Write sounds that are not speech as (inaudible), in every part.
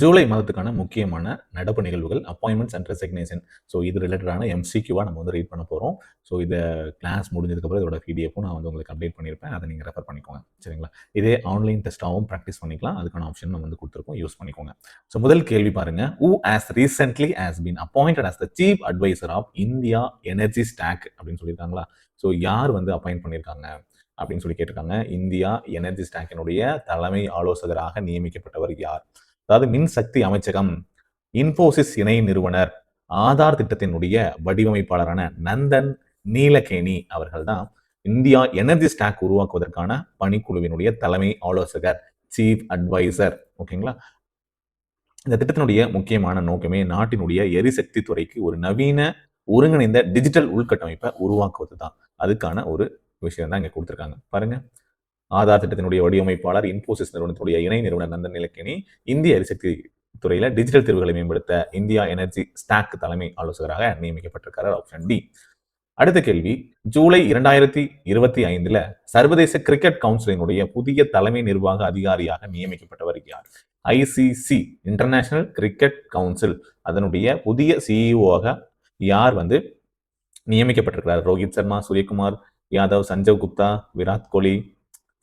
ஜூலை மாதத்துக்கான முக்கியமான நடப்பு நிகழ்வுகள் அப்பாயின்மெண்ட்ஸ் அண்ட் ரெசிக்னேஷன் ஸோ இது ரிலேட்டடான எம்சிக்யூவாக நம்ம வந்து ரீட் பண்ண போகிறோம் ஸோ இதை கிளாஸ் முடிஞ்சதுக்கப்புறம் இதோட பிடிஎஃப்பும் நான் வந்து உங்களுக்கு அப்டேட் பண்ணியிருப்பேன் அதை நீங்கள் ரெஃபர் பண்ணிக்கோங்க. சரிங்களா? இதே ஆன்லைன் டெஸ்ட்டாகவும் ப்ராக்டிஸ் பண்ணிக்கலாம். அதுக்கான ஆப்ஷன் நம்ம வந்து கொடுத்துருக்கோம். யூஸ் பண்ணிக்கோங்க. ஸோ முதல் கேள்வி பாருங்க. Who has recently has been appointed as the chief adviser of India energy stack அப்படின்னு சொல்லியிருக்காங்களா? ஸோ யார் வந்து அப்பாயிண்ட் பண்ணியிருக்காங்க? அப்படின்னு சொல்லி கேட்டிருக்காங்க. இந்தியா எனர்ஜி ஸ்டாக்கினுடைய தலைமை ஆலோசகராக நியமிக்கப்பட்டவர் யார்? அதாவது மின்சக்தி அமைச்சகம் இன்போசிஸ் இணை நிறுவனர் ஆதார் திட்டத்தினுடைய வடிவமைப்பாளரான நந்தன் நீலகேணி அவர்கள் தான் இந்தியா எனர்ஜி ஸ்டாக் உருவாக்குவதற்கான பணிக்குழுவினுடைய தலைமை ஆலோசகர் சீஃப் அட்வைசர் ஓகேங்களா? இந்த திட்டத்தினுடைய முக்கியமான நோக்கமே நாட்டினுடைய எரிசக்தி துறைக்கு ஒரு நவீன ஒருங்கிணைந்த டிஜிட்டல் உள்கட்டமைப்பை உருவாக்குவது தான் அதுக்கான ஒரு விஷயம் தான் இங்க கொடுத்துருக்காங்க. பாருங்க. ஆதார் திட்டத்தினுடைய வடிவமைப்பாளர் இன்போசிஸ் நிறுவனத்துடைய இணை நிறுவனர் நந்தன் நிலக்கினி இந்திய எரிசக்தி துறையில டிஜிட்டல் தீர்வுகளை மேம்படுத்த இந்தியா எனர்ஜி ஸ்டாக் தலைமை ஆலோசகராக நியமிக்கப்பட்டிருக்கிறார் ஆப்ஷன் டி அடுத்த கேள்வி ஜூலை இரண்டாயிரத்தி இருபத்தி ஐந்துல சர்வதேச கிரிக்கெட் கவுன்சிலினுடைய புதிய தலைமை நிர்வாக அதிகாரியாக நியமிக்கப்பட்டவர் யார்? ஐசிசி இன்டர்நேஷனல் கிரிக்கெட் கவுன்சில் அதனுடைய புதிய சிஇஓவாக யார் வந்து நியமிக்கப்பட்டிருக்கிறார்? ரோஹித் சர்மா சூரியகுமார் யாதவ் சஞ்சவ் குப்தா விராட் கோலி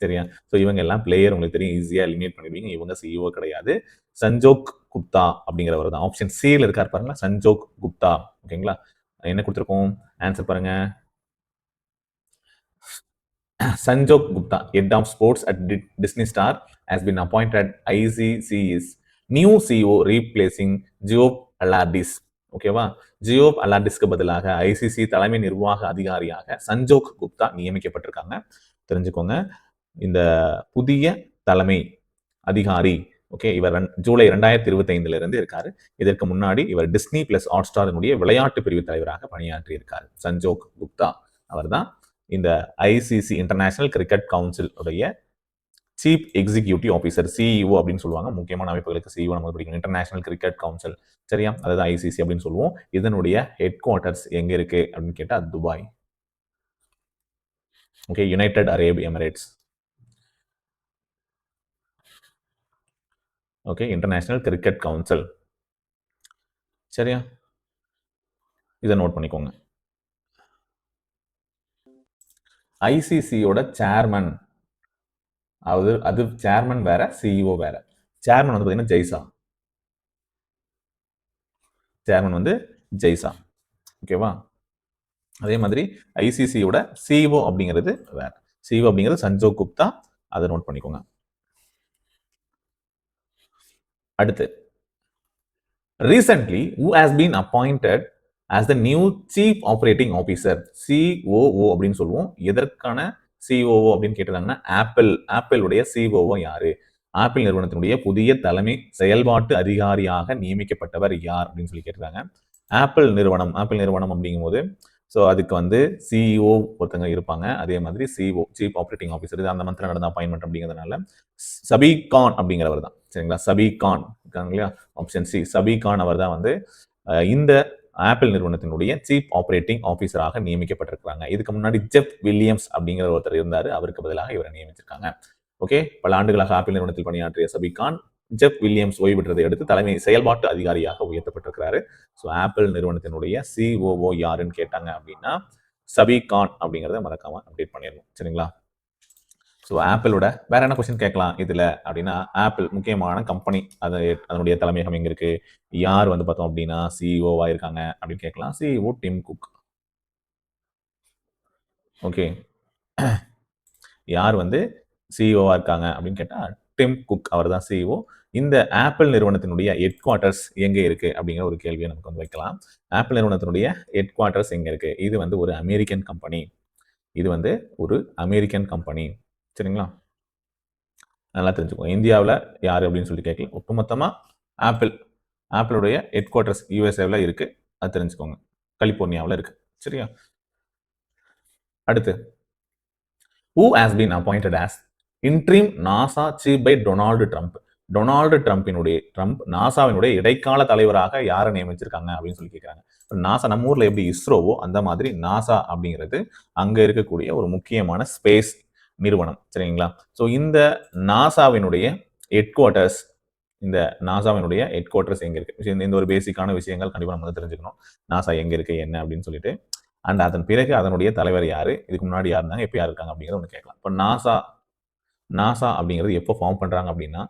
சரியா ஸோ இவங்க எல்லாம் பிளேயர் உங்களுக்கு தெரியும். ஈஸியாக எலிமினேட் பண்ணிடுவீங்க. இவங்க சிஇஓ கிடையாது. சஞ்சோக் குப்தா அப்படிங்கிறவர் தான். ஆப்ஷன் சியில் இருக்கார் பாருங்களா சஞ்சோக் குப்தா. ஓகேங்களா என்ன கொடுத்துருக்கோம்? ஆன்சர் பாருங்க. Sanjog Gupta head of sports at Disney Star has been appointed ICC's new CEO replacing Geoff Allardice ஓகேவா ஜியோப் அலார்டிஸ்க்கு பதிலாக ஐசிசி தலைமை நிர்வாக அதிகாரியாக சஞ்சோக் குப்தா நியமிக்கப்பட்டிருக்காங்க. தெரிஞ்சுக்கோங்க. இந்த புதிய தலைமை அதிகாரி ஓகே இவர் ஜூலை ரெண்டாயிரத்தி இருபத்தி ஐந்துல இருந்து இருக்காரு. இதற்கு முன்னாடி இவர் டிஸ்னி பிளஸ் ஹாட் ஸ்டாரினுடைய விளையாட்டு பிரிவு தலைவராக பணியாற்றி இருக்காரு. சஞ்சோக் குப்தா அவர் தான் இந்த ஐசிசி இன்டர்நேஷனல் கிரிக்கெட் கவுன்சில் உடைய சீஃப் எக்ஸிக்யூட்டிவ் ஆஃபீஸர் சிஇஓ அப்படின்னு சொல்லுவாங்க. முக்கியமான அமைப்புகளுக்கு சிஇஓ நம்ம பிடிக்கும் இன்டர்நேஷனல் கிரிக்கெட் கவுன்சில் சரியா? அதாவது ஐசிசி அப்படின்னு சொல்லுவோம். இதனுடைய ஹெட் குவார்ட்டர்ஸ் எங்க இருக்கு அப்படின்னு கேட்டால் Dubai. Okay united Arab emirates okay international cricket council சரியா? இதை நோட் பண்ணிக்கோங்க. ஐசிசியோட சேர்மன் அது அது சேர்மன் வேற சிஇஓ வேற. சேர்மன் வந்து பார்த்தீங்கன்னா ஜெய்சா. சேர்மன் வந்து ஜெய்சா. ஓகேவா அதே மாதிரி ஐசிசியோட சிஇஓ அப்படிங்கிறது வேற. சிஇஓ அப்படிங்கிறது சஞ்சோ குப்தா. அதை நோட் பண்ணிக்கோங்க. அடுத்து. Recently who has been appointed as the new chief operating officer COO அப்படின்னு சொல்லுவோம். எதற்கான சிஓஓ அப்படின்னு கேட்டிருந்தாங்கன்னா ஆப்பிள் ஆப்பிளுடைய சிஓஓ யாரு? ஆப்பிள் நிறுவனத்தினுடைய புதிய தலைமை செயல்பாட்டு அதிகாரியாக நியமிக்கப்பட்டவர் யார் அப்படின்னு சொல்லி கேட்டிருக்காங்க. ஆப்பிள் நிறுவனம். ஆப்பிள் நிறுவனம் அப்படிங்கும்போது ஸோ அதுக்கு வந்து சிஇஓ ஒருத்தங்க இருப்பாங்க. அதே மாதிரி சிஓ சீஃப் ஆப்ரேட்டிங் ஆஃபீஸர் இது அந்த மந்திரம் நடந்த அப்பாயின்மெண்ட் அப்படிங்கிறதுனால சபி கான் அப்படிங்கிறவர் தான். சரிங்களா? சபி கான் இருக்காங்க இல்லையா ஆப்ஷன் சி சபி கான் அவர் தான் வந்து இந்த ஆப்பிள் நிறுவனத்தினுடைய சீஃப் ஆப்ரேட்டிங் ஆஃபீஸராக நியமிக்கப்பட்டிருக்கிறாங்க. இதுக்கு முன்னாடி ஜெப் வில்லியம்ஸ் அப்படிங்கிற ஒருத்தர் இருந்தார். அவருக்கு பதிலாக இவரை நியமிச்சிருக்காங்க. ஓகே பல ஆண்டுகளாக ஆப்பிள் நிறுவனத்தில் பணியாற்றிய சபிகான் ஜெப் வில்லியம்ஸ் ஓய்வு பெற்றதை அடுத்து தலைமை செயல்பாட்டு அதிகாரியாக உயர்த்தப்பட்டிருக்கிறாரு. ஸோ ஆப்பிள் நிறுவனத்தினுடைய சிஓஓ யாருன்னு கேட்டாங்க அப்படின்னா சபி கான் அப்படிங்கிறத மறக்காம அப்டேட் பண்ணிடணும். சரிங்களா? ஸோ ஆப்பிளோட வேற என்ன கொஸ்டின் கேட்கலாம் இதுல அப்படின்னா ஆப்பிள் முக்கியமான கம்பெனி அது அதனுடைய தலைமையகம் எங்க இருக்கு? யார் வந்து பார்த்தோம் அப்படின்னா சிஇஓவா இருக்காங்க அப்படின்னு கேட்கலாம். சிஇஓ டிம் குக் ஓகே யார் வந்து சிஇஓவா இருக்காங்க அப்படின்னு கேட்டால் டிம் குக் அவர் தான் சிஇஓ இந்த ஆப்பிள் நிறுவனத்தினுடைய ஹெட் குவார்ட்டர்ஸ் எங்கே இருக்குது அப்படிங்கிற ஒரு கேள்வியை நமக்கு வந்து வைக்கலாம். ஆப்பிள் நிறுவனத்தினுடைய ஹெட் குவார்ட்டர்ஸ் எங்கே இருக்குது இது வந்து ஒரு அமெரிக்கன் கம்பெனி இது வந்து ஒரு அமெரிக்கன் கம்பெனி சரிங்களா? நல்லா தெரிஞ்சுக்கோங்க. இந்தியாவில் யார் அப்படின்னு சொல்லி கேட்கல ஒட்டுமொத்தமாக ஆப்பிள் ஆப்பிளுடைய ஹெட் குவார்ட்டர்ஸ் யூஎஸ்ஏவில் இருக்குது அது தெரிஞ்சுக்கோங்க. கலிபோர்னியாவில் இருக்குது சரியா? அடுத்து who has been appointed as interim NASA chief by Donald Trump. Donald ட்ரம்பினுடைய Trump நாசாவினுடைய இடைக்கால தலைவராக யாரை நியமிச்சிருக்காங்க அப்படின்னு சொல்லி கேட்குறாங்க நாசா நம்ம ஊரில் எப்படி இஸ்ரோவோ அந்த மாதிரி நாசா அப்படிங்கிறது அங்கே இருக்கக்கூடிய ஒரு முக்கியமான ஸ்பேஸ் நிறுவனம். சரிங்களா? ஸோ இந்த நாசாவினுடைய ஹெட் குவார்ட்டர்ஸ் இந்த நாசாவினுடைய ஹெட் குவார்ட்டர்ஸ் எங்கே இருக்குது இந்த இந்த ஒரு பேசிக்கான விஷயங்கள் கண்டிப்பாக நம்ம வந்து தெரிஞ்சுக்கணும். நாசா எங்கே இருக்குது என்ன அப்படின்னு சொல்லிட்டு. அண்ட் அதன் பிறகு அதனுடைய தலைவர் யார்? இதுக்கு முன்னாடி யார் இருந்தாங்க எப்போ யார் இருக்காங்க அப்படிங்கிறத ஒன்று கேட்கலாம். இப்போ நாசா நாசா அப்படிங்கிறது எப்போ ஃபார்ம் பண்ணுறாங்க அப்படின்னா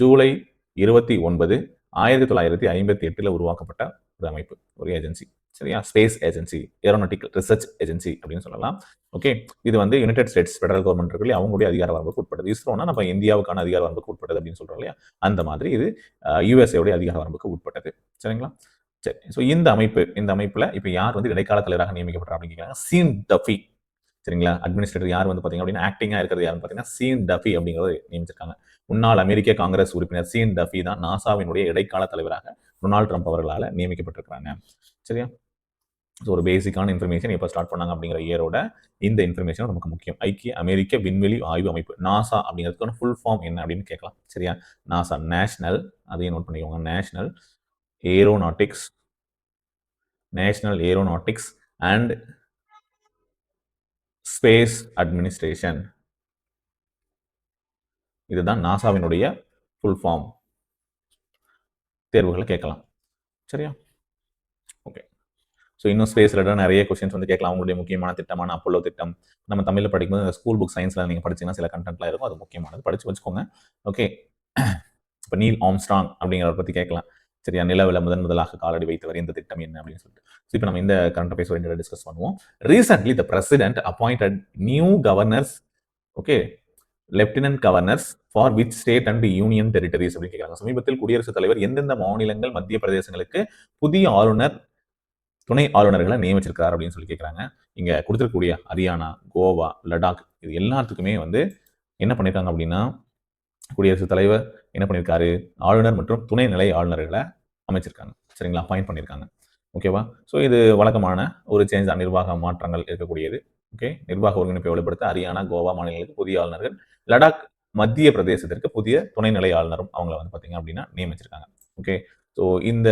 ஜூலை இருபத்தி ஒன்பது ஆயிரத்தி தொள்ளாயிரத்தி ஐம்பத்தி எட்டில் உருவாக்கப்பட்ட ஒரு அமைப்பு ஒரு ஏஜென்சி சரியா? Space agency aeronautical research agency அப்படின்னு சொல்லலாம். ஓகே இது வந்து யுனைடெட் ஸ்டேட்ஸ் ஃபெடரல் கவர்மெண்ட் இருக்கு அவங்களுடைய அதிகார வரம்புக்கு உட்பட்டது. இஸ்ரோனா நம்ம இந்தியாவுக்கான அதிகார வரம்புக்கு உட்பட்டது அப்படின்னு சொல்கிறோம் இல்லையா? அந்த மாதிரி இது யூஎஸ்ஏவுடைய அதிகார வரம்புக்கு உட்பட்டது. சரிங்களா? சரி. ஸோ இந்த அமைப்பு இந்த அமைப்பில் இப்போ யார் வந்து இடைக்கால தலைவராக நியமிக்கப்பட்டார் அப்படின்னு கேட்குறாங்க சீன் டஃபி சரிங்களா? அட்மினிஸ்ட்ரேட்டர் யார் வந்து பார்த்தீங்க அப்படின்னா ஆக்டிங்காக இருக்கிறது யாருன்னு பார்த்தீங்கன்னா சீன் டஃபி அப்படிங்கிறத நியமிச்சிருக்காங்க. முன்னாள் அமெரிக்க காங்கிரஸ் உறுப்பினர் சீன் டஃபி தான் நாசாவினுடைய இடைக்கால தலைவராக டொனால்ட் ட்ரம்ப் அவர்களால் நியமிக்கப்பட்டிருக்கிறாங்க. சரியா? ஸோ ஒரு பேசிக்கான இன்ஃபர்மேஷன் எப்போ ஸ்டார்ட் பண்ணாங்க அப்படிங்கிற இயரோட இந்த இன்ஃபர்மேஷன் நமக்கு முக்கியம். ஐக்கிய அமெரிக்க விண்வெளி ஆய்வு அமைப்பு நாசா அப்படிங்கிறதுக்கான ஃபுல் ஃபார்ம் என்ன அப்படின்னு கேட்கலாம். சரியா? நாசா நேஷனல் அதையும் நோட் பண்ணிக்கோங்க. National aeronautics national aeronautics and space administration இதுதான் நாசாவினுடைய ஃபுல் ஃபார்ம் தேர்வுகளை கேட்கலாம். சரியா? ஓகே ஸோ இன்னும் ஸ்பேஸ் ரிலேட்டட் நிறைய கொஸ்டின்ஸ் வந்து கேட்கலாம். அவங்களுடைய முக்கியமான திட்டமான அப்போலோ திட்டம். நம்ம தமிழில் படிக்கும்போது ஸ்கூல் புக் சயின்ஸில் நீங்கள் படிச்சீங்கன்னா சில கண்டென்ட்லாம் இருக்கும். அது முக்கியமானது. படித்து வச்சுக்கோங்க. ஓகே இப்போ நீல் ஆம்ஸ்ட்ராங் அப்படிங்கிறத பற்றி கேட்கலாம். சரியா நிலவில் முதன் முதலாக காலடி வைத்தவர் இந்த திட்டம் என்ன அப்படின்னு சொல்லிட்டு. ஸோ இப்போ நம்ம இந்த கரண்ட் அஃபேர்ஸ் ரெண்டு டிஸ்கஸ் பண்ணுவோம். Recently the president appointed new governors okay lieutenant governors for which state and union territories அப்படின்னு கேட்குறாங்க சமீபத்தில் குடியரசுத் தலைவர் எந்தெந்த மாநிலங்கள் மத்திய பிரதேசங்களுக்கு புதிய ஆளுநர் துணை ஆளுநர்களை நியமிச்சிருக்கிறார் அப்படின்னு சொல்லி கேட்குறாங்க இங்கே கொடுத்துருக்கக்கூடிய ஹரியானா கோவா லடாக் இது எல்லாத்துக்குமே வந்து என்ன பண்ணியிருக்காங்க அப்படின்னா குடியரசுத் தலைவர் என்ன பண்ணியிருக்காரு ஆளுநர் மற்றும் துணைநிலை ஆளுநர்களை அமைச்சிருக்காங்க. சரிங்களா? அப்பாயிண்ட் பண்ணியிருக்காங்க ஓகேவா ஸோ இது வழக்கமான ஒரு சேஞ்ச் நிர்வாக மாற்றங்கள் இருக்கக்கூடியது. ஓகே நிர்வாக ஒருங்கிணைப்பை வலுப்படுத்த ஹரியானா கோவா மாநிலங்களுக்கு புதிய ஆளுநர்கள். லடாக் மத்திய பிரதேசத்திற்கு புதிய துணைநிலை ஆளுநரும் அவங்கள வந்து பார்த்தீங்க அப்படின்னா நியமிச்சிருக்காங்க. ஓகே ஸோ இந்த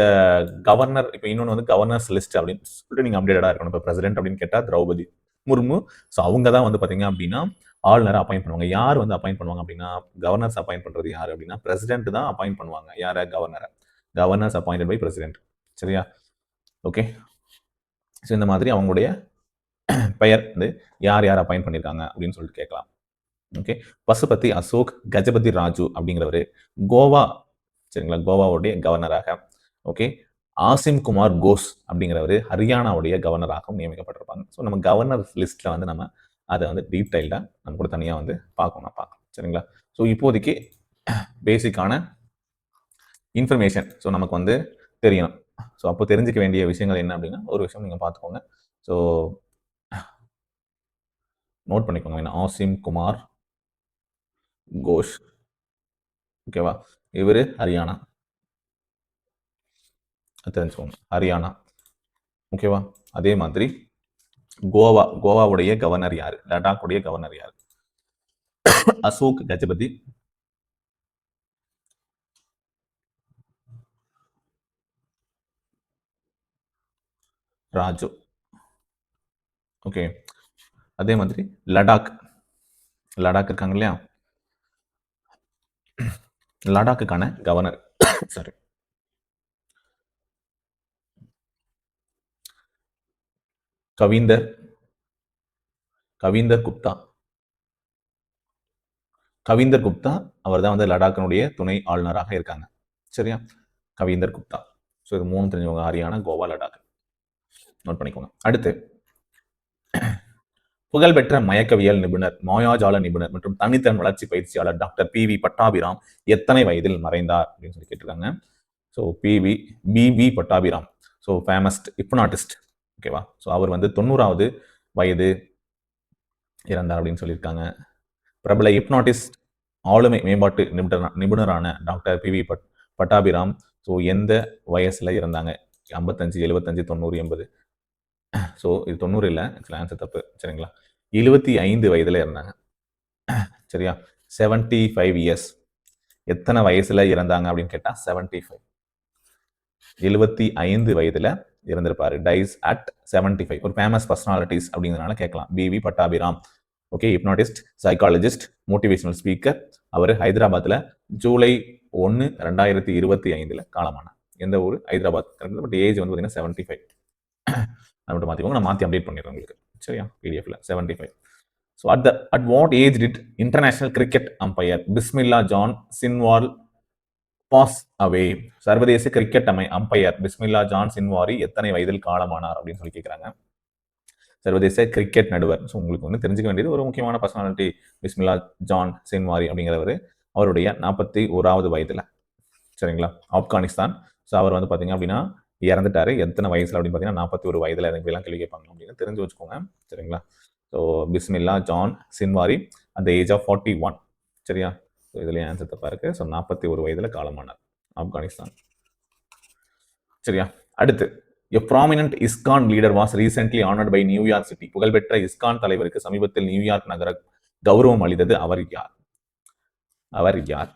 கவர்னர் இப்போ இன்னொன்று வந்து கவர்னர்ஸ் லிஸ்ட் அப்படின்னு சொல்லிட்டு நீங்கள் அப்டேட்டடாக இருக்கணும். இப்போ பிரசிடென்ட் அப்படின்னு கேட்டால் திரௌபதி முர்மு. ஸோ அவங்க தான் வந்து பார்த்தீங்க அப்படின்னா ஆளுநரை அப்பாயிண்ட் பண்ணுவாங்க. யார் வந்து அப்பாயிண்ட் பண்ணுவாங்க அப்படின்னா கவர்னர்ஸ் அப்பாயிண்ட் பண்ணுறது யார் அப்படின்னா பிரசிடென்ட் தான் அப்பாயிண்ட் பண்ணுவாங்க. யாரை? கவர்னரை கவர்னர்ஸ் அப்பாயிண்டட் பை பிரசிடென்ட் சரியா? ஓகே ஸோ இந்த மாதிரி அவங்களுடைய (clears throat) பெயர் வந்து யார் யார் அப்பாயிண்ட் பண்ணியிருக்காங்க அப்படின்னு சொல்லிட்டு கேட்கலாம். ஓகே பசுபதி அசோக் கஜபதி ராஜு அப்படிங்கிறவர் கோவா சரிங்களா? கோவாவுடைய கவர்னராக ஓகே ஆசிம் குமார் கோஸ் அப்படிங்கிறவர் ஹரியானாவுடைய கவர்னராகவும் நியமிக்கப்பட்டிருப்பாங்க. ஸோ நம்ம கவர்னர் லிஸ்ட்டில் வந்து நம்ம அதை வந்து டீட்டெயில்டாக நம்ம கூட தனியாக வந்து பார்க்கணும் பார்க்கலாம். சரிங்களா? ஸோ இப்போதைக்கு (clears throat) பேசிக்கான இன்ஃபர்மேஷன் ஸோ நமக்கு வந்து தெரியணும். ஸோ அப்போ தெரிஞ்சிக்க வேண்டிய விஷயங்கள் என்ன அப்படின்னா ஒரு விஷயம் நீங்கள் பார்த்துக்கோங்க. ஸோ நோட் பண்ணிக்கோங்க. என்ன ஆசிம் குமார் கோஷ். ஓகேவா இவர் ஹரியானா. தெரிஞ்சுக்கோங்க. ஹரியானா. ஓகேவா அதே மாதிரி கோவா கோவாவுடைய கவர்னர் யார்? லடாக்குடைய கவர்னர் யார்? அசோக் கஜபதி ராஜு. ஓகே அதே மாதிரி லடாக். லடாக் இருக்காங்க இல்லையா? லடாக்குக்கான கவர்னர் சாரி கவிந்தர். கவிந்தர் குப்தா. கவிந்தர் குப்தா அவர் தான் வந்து லடாக்கினுடைய துணை ஆளுநராக இருக்காங்க. சரியா? கவிந்தர் குப்தா. ஸோ இது மூணு தெரிஞ்சவங்க ஹரியானா கோவா லடாக். நோட் பண்ணிக்கோங்க. அடுத்து புகழ்பெற்ற மயக்கவியல் நிபுணர் மாயாஜால நிபுணர் மற்றும் தனித்தன் வளர்ச்சி பயிற்சியாளர் டாக்டர் பி வி பட்டாபிராம் எத்தனை வயதில் மறைந்தார் அப்படின்னு சொல்லி கேட்டிருக்காங்க. So P V P V Pattabhiram. So famous hypnotist ஓகேவா ஸோ அவர் வந்து தொண்ணூறாவது வயது இறந்தார் அப்படின்னு சொல்லியிருக்காங்க. பிரபல இப்னாட்டிஸ்ட் ஆளுமை மேம்பாட்டு நிபுணர் நிபுணரான டாக்டர் பி வி பட் பட்டாபிராம். ஸோ எந்த வயசில் இறந்தாங்க? ஐம்பத்தஞ்சு எழுபத்தஞ்சு தொண்ணூறு எண்பது. ஸோ இது தொண்ணூறு இல்லை. ஆக்சுவலாக ஆன்சர் தப்பு. சரிங்களா? எழுபத்தி ஐந்து வயதில் இருந்தாங்க சரியா? செவன்ட்டி ஃபைவ் இயர்ஸ் எத்தனை வயசில் இறந்தாங்க அப்படின்னு கேட்டால் செவன்ட்டி ஃபைவ் எழுபத்தி ஐந்து வயதில் இருந்திருப்பார் டைஸ் அட் செவன்டி ஃபைவ் ஒரு ஃபேமஸ் பர்சனாலிட்டிஸ் அப்படிங்கிறனால கேட்கலாம். P V Pattabhiram. Okay hypnotist psychologist motivational speaker அவர் ஹைதராபாத்தில் ஜூலை ஒன்று ரெண்டாயிரத்தி இருபத்தி ஐந்தில் காலமானார். எந்த ஊர்? ஹைதராபாத். பட் ஏஜ் வந்து பார்த்தீங்கன்னா செவன்ட்டி ஃபைவ் மட்டும் மாற்றிக்கோங்க நான் மாற்றி அப்டேட் பண்ணிடுறேன் உங்களுக்கு. சரியா? பிடிஎஃப்ல seventy five so at the at what age did international cricket umpire Bismillah Jan Shinwari pass away சர்வதேச கிரிக்கெட் அமை அம்பையர் பிஸ்மில்லா ஜான் சின்வாரி எத்தனை வயதில் காலமானார் அப்படின்னு சொல்லி கேட்குறாங்க சர்வதேச கிரிக்கெட் நடுவர். ஸோ உங்களுக்கு வந்து தெரிஞ்சுக்க வேண்டியது ஒரு முக்கியமான பர்சனாலிட்டி பிஸ்மில்லா ஜான் சின்வாரி அப்படிங்கிறவர். அவருடைய நாற்பத்தி ஓராவது வயதில். சரிங்களா? ஆப்கானிஸ்தான். ஸோ அவர் வந்து பார்த்தீங்க அப்படின்னா இறந்துட்டாரு. எத்தனை வயசுல அப்படின்னு பார்த்தீங்கன்னா நாற்பத்தி ஒரு வயதில் எல்லாம் கேள்வி கேட்பாங்க அப்படின்னு தெரிஞ்சு வச்சுக்கோங்க. சரிங்களா? ஸோ பிஸ்மில்லா ஜான் சின்வாரி அந்த ஏஜ் ஆஃப் ஃபார்ட்டி ஒன் சரியா? ஸோ இதுலேயே ஆன்சர் தப்பா இருக்கு ஸோ நாற்பத்தி ஒரு வயதில் காலமானார். ஆப்கானிஸ்தான். சரியா? அடுத்து a prominent ISKCON leader was recently honoured by New York city புகழ்பெற்ற இஸ்கான் தலைவருக்கு சமீபத்தில் நியூயார்க் நகர கௌரவம் அளித்தது அவர் யார்? அவர் யார்?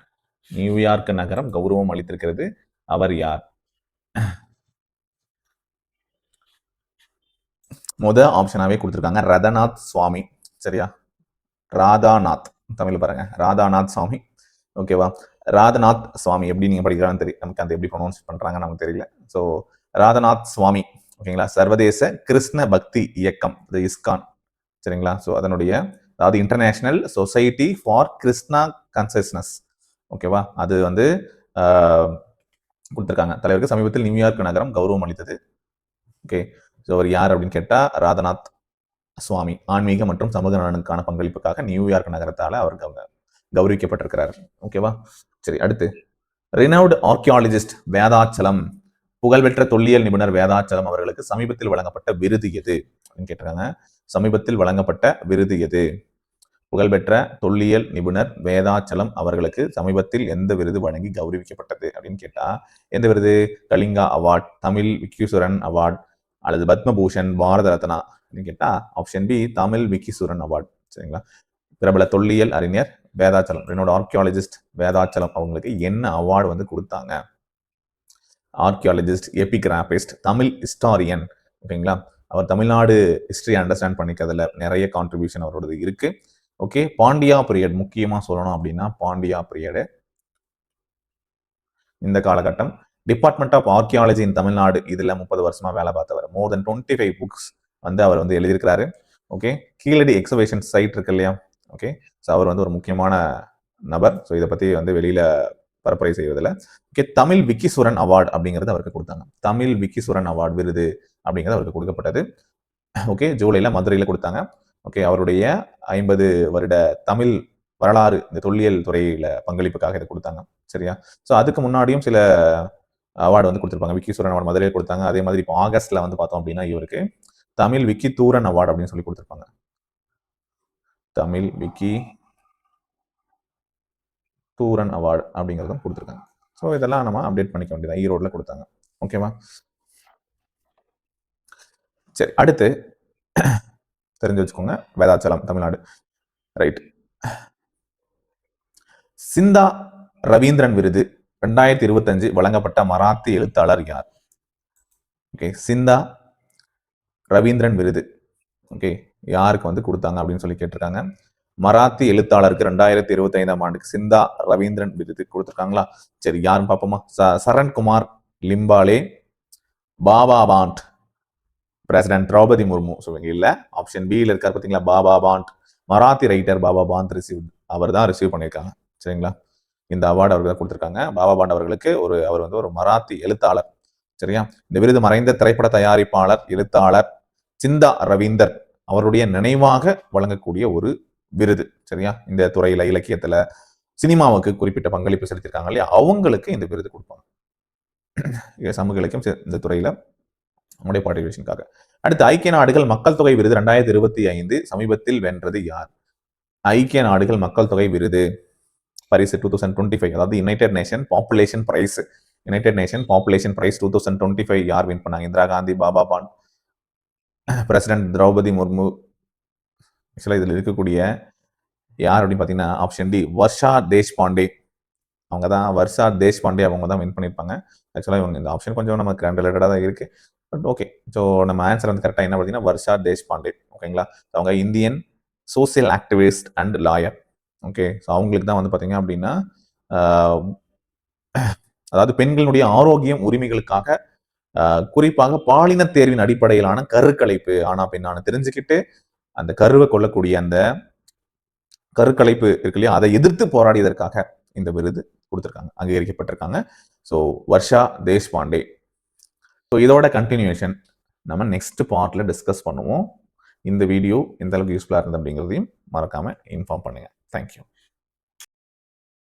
நியூயார்க் நகரம் கௌரவம் அளித்திருக்கிறது. அவர் யார்? முத ஆப்ஷனாகவே கொடுத்துருக்காங்க ரதநாத் சுவாமி. சரியா? ராதாநாத். தமிழ் பாருங்க. ராதாநாத் சுவாமி. ஓகேவா ராதநாத் சுவாமி எப்படி நீங்க படிக்கிறான்னு தெரியும் நமக்கு அந்த எப்படி ப்ரொனவுன்ஸ் பண்றாங்கன்னு நமக்கு தெரியல. ஸோ ராதநாத் சுவாமி. ஓகேங்களா சர்வதேச கிருஷ்ண பக்தி இயக்கம். இது இஸ்கான். சரிங்களா? ஸோ அதனுடைய அதாவது international society for Krishna consciousness ஓகேவா அது வந்து கொடுத்துருக்காங்க. தலைவருக்கு சமீபத்தில் நியூயார்க் நகரம் கௌரவம் அளித்தது. ஓகே ஸோ அவர் யார் அப்படின்னு கேட்டால் ராதநாத் சுவாமி. ஆன்மீக மற்றும் சமூக நலனுக்கான பங்களிப்புக்காக நியூயார்க் நகரத்தால் அவர் கௌரவிக்கப்பட்டிருக்கிறார். ஓகேவா சரி அடுத்து. Renowned archaeologist Vedachalam. புகழ்பெற்ற தொல்லியல் நிபுணர் வேதாச்சலம் அவர்களுக்கு சமீபத்தில் வழங்கப்பட்ட விருது எது? அப்படின்னு கேட்டிருக்காங்க. சமீபத்தில் வழங்கப்பட்ட விருது எது? புகழ்பெற்ற தொல்லியல் நிபுணர் வேதாச்சலம் அவர்களுக்கு சமீபத்தில் எந்த விருது வழங்கி கௌரவிக்கப்பட்டது அப்படின்னு கேட்டால் எந்த விருது? கலிங்கா அவார்ட் தமிழ் விக்யூசுரன் அவார்ட் அல்லது பத்மபூஷன் பாரத ரத்னா அப்படின்னு கேட்டால் option B Tamil Vikkisuran award சரிங்களா? பிரபல தொல்லியல் அறிஞர் வேதாச்சலம். என்னோட ஆர்கியாலஜிஸ்ட் வேதாச்சலம் அவங்களுக்கு என்ன அவார்டு வந்து கொடுத்தாங்க? ஆர்கியாலஜிஸ்ட் எபிகிராபிஸ்ட் தமிழ் ஹிஸ்டாரியன் ஓகேங்களா? அவர் தமிழ்நாடு ஹிஸ்ட்ரி அண்டர்ஸ்டாண்ட் பண்ணிக்கிறதுல நிறைய கான்ட்ரிபியூஷன் அவரோடது இருக்கு. ஓகே பாண்டியா பீரியட் முக்கியமாக சொல்லணும் அப்படின்னா பாண்டியா பீரியடு இந்த காலகட்டம். Department of archaeology in Tamil Nadu இதில் முப்பது வருஷமாக வேலை பார்த்தவர். More than twenty five books வந்து அவர் வந்து எழுதியிருக்கிறாரு. ஓகே கீழடி எக்ஸபிஷன் சைட் இருக்கு இல்லையா? ஓகே ஸோ அவர் வந்து ஒரு முக்கியமான நபர். ஸோ இதை பற்றி வந்து வெளியில் பரப்புரை செய்வதில் ஓகே தமிழ் விக்கிசுரன் அவார்டு அப்படிங்கிறது அவருக்கு கொடுத்தாங்க. தமிழ் விக்கிசுரன் அவார்டு விருது அப்படிங்கிறது அவருக்கு கொடுக்கப்பட்டது. ஓகே ஜூலையில் மதுரையில் கொடுத்தாங்க. ஓகே அவருடைய ஐம்பது வருட தமிழ் வரலாறு இந்த தொல்லியல் துறையில் பங்களிப்புக்காக இதை கொடுத்தாங்க. சரியா? ஸோ அதுக்கு முன்னாடியும் சில அவார்டு வந்து கொடுத்துருப்பாங்க. விக்கிசூரன் அவார்டு மதுரையில் கொடுத்தாங்க. அதே மாதிரி இப்போ ஆகஸ்ட்ல வந்து பார்த்தோம் அப்படின்னா இவருக்கு தமிழ் விக்கி தூரன் அவார்டு அப்படின்னு சொல்லி கொடுத்துருப்பாங்க. தமிழ் விக்கி தூரன் அவார்டு அப்படிங்கிறதும் கொடுத்துருக்காங்க. ஸோ இதெல்லாம் நம்ம அப்டேட் பண்ணிக்க வேண்டியதான் ஈரோடில் e கொடுத்தாங்க. ஓகேவா சரி அடுத்து தெரிஞ்சு வச்சுக்கோங்க. வேதாச்சலம் தமிழ்நாடு. ரைட் சிந்தா ரவீந்திரன் விருது. ரெண்டாயிரத்தி இருபத்தஞ்சு வழங்கப்பட்ட மராத்தி எழுத்தாளர் யார்? ஓகே சிந்தா ரவீந்திரன் விருது. ஓகே யாருக்கு வந்து கொடுத்தாங்க அப்படின்னு சொல்லி கேட்டிருக்காங்க. மராத்தி எழுத்தாளருக்கு ரெண்டாயிரத்தி இருபத்தி ஐந்தாம் ஆண்டுக்கு சிந்தா ரவீந்திரன் விருது கொடுத்துருக்காங்களா? சரி யாரும் பார்ப்போமா? சரண்குமார் லிம்பாலே பாபா பாண்ட் பிரசிடென்ட் திரௌபதி முர்மு ஸோ இல்லை ஆப்ஷன் பியில் இருக்கார் பார்த்தீங்களா பாபா பாண்ட். மராத்தி ரைட்டர் பாபா பாந்த் ரிசீவ் அவர் தான் ரிசீவ் பண்ணியிருக்காங்க. சரிங்களா? இந்த அவார்டு அவர்கள் தான் கொடுத்துருக்காங்க. பாபா பாண்ட் அவர்களுக்கு ஒரு அவர் வந்து ஒரு மராத்தி எழுத்தாளர். சரியா? இந்த விருது மறைந்த திரைப்பட தயாரிப்பாளர் எழுத்தாளர் சிந்தா ரவீந்தர் அவருடைய நினைவாக வழங்கக்கூடிய ஒரு விருது. சரியா? இந்த துறையில இலக்கியத்துல சினிமாவுக்கு குறிப்பிட்ட பங்களிப்பு செலுத்திருக்காங்க இல்லையா? அவங்களுக்கு இந்த விருது கொடுப்பாங்க. சமூக இலக்கியம் இந்த துறையில நம்முடைய பார்ட்டிசிபேஷனுக்காக அடுத்து ஐக்கிய நாடுகள் மக்கள் தொகை விருது ரெண்டாயிரத்தி இருபத்தி ஐந்து சமீபத்தில் வென்றது யார்? ஐக்கிய நாடுகள் மக்கள் தொகை விருது. பரிசு டூ தௌசண்ட் டுவெண்ட்டி ஃபைவ் அதாவது united nation population prize united nation population prize two thousand twenty five யார் வின் பண்ணாங்க? இந்திரா காந்தி பாபா பான். பிரசிடென்ட் திரௌபதி முர்மு ஆக்சுவலாக இதில் இருக்கக்கூடிய யார் அப்படின்னு பார்த்தீங்கன்னா ஆப்ஷன் டி வர்ஷா தேஷ்பாண்டே. அவங்க தான் வர்ஷா தேஷ்பாண்டே அவங்க தான் வின் பண்ணியிருப்பாங்க. ஆக்சுவலாக இவங்க இந்த ஆப்ஷன் கொஞ்சம் நமக்கு ரிலேட்டடாக தான் இருக்குது பட் ஓகே ஸோ நம்ம ஆன்சர் வந்து கரெக்டாக என்ன பார்த்தீங்கன்னா வர்ஷா தேஷ்பாண்டே. ஓகேங்களா அவங்க Indian social activist and lawyer okay so அவங்களுக்கு தான் வந்து பார்த்தீங்க அப்படின்னா அதாவது பெண்களுடைய ஆரோக்கியம் உரிமைகளுக்காக குறிப்பாக பாலின தேர்வின் அடிப்படையிலான கருக்கலைப்பு ஆனா பெண்ணான தெரிஞ்சுக்கிட்டு அந்த கருவை கொள்ளக்கூடிய அந்த கருக்கலைப்பு இருக்கு இல்லையா அதை எதிர்த்து போராடியதற்காக இந்த விருது கொடுத்துருக்காங்க அங்கீகரிக்கப்பட்டிருக்காங்க. ஸோ வர்ஷா தேஷ்பாண்டே. ஸோ இதோட கண்டினியூஷன் நம்ம நெக்ஸ்ட் பார்ட்ல டிஸ்கஸ் பண்ணுவோம். இந்த வீடியோ எந்த அளவுக்கு யூஸ்ஃபுல்லாக இருந்தது அப்படிங்கிறதையும் மறக்காம இன்ஃபார்ம் பண்ணுங்க தேங்க்யூ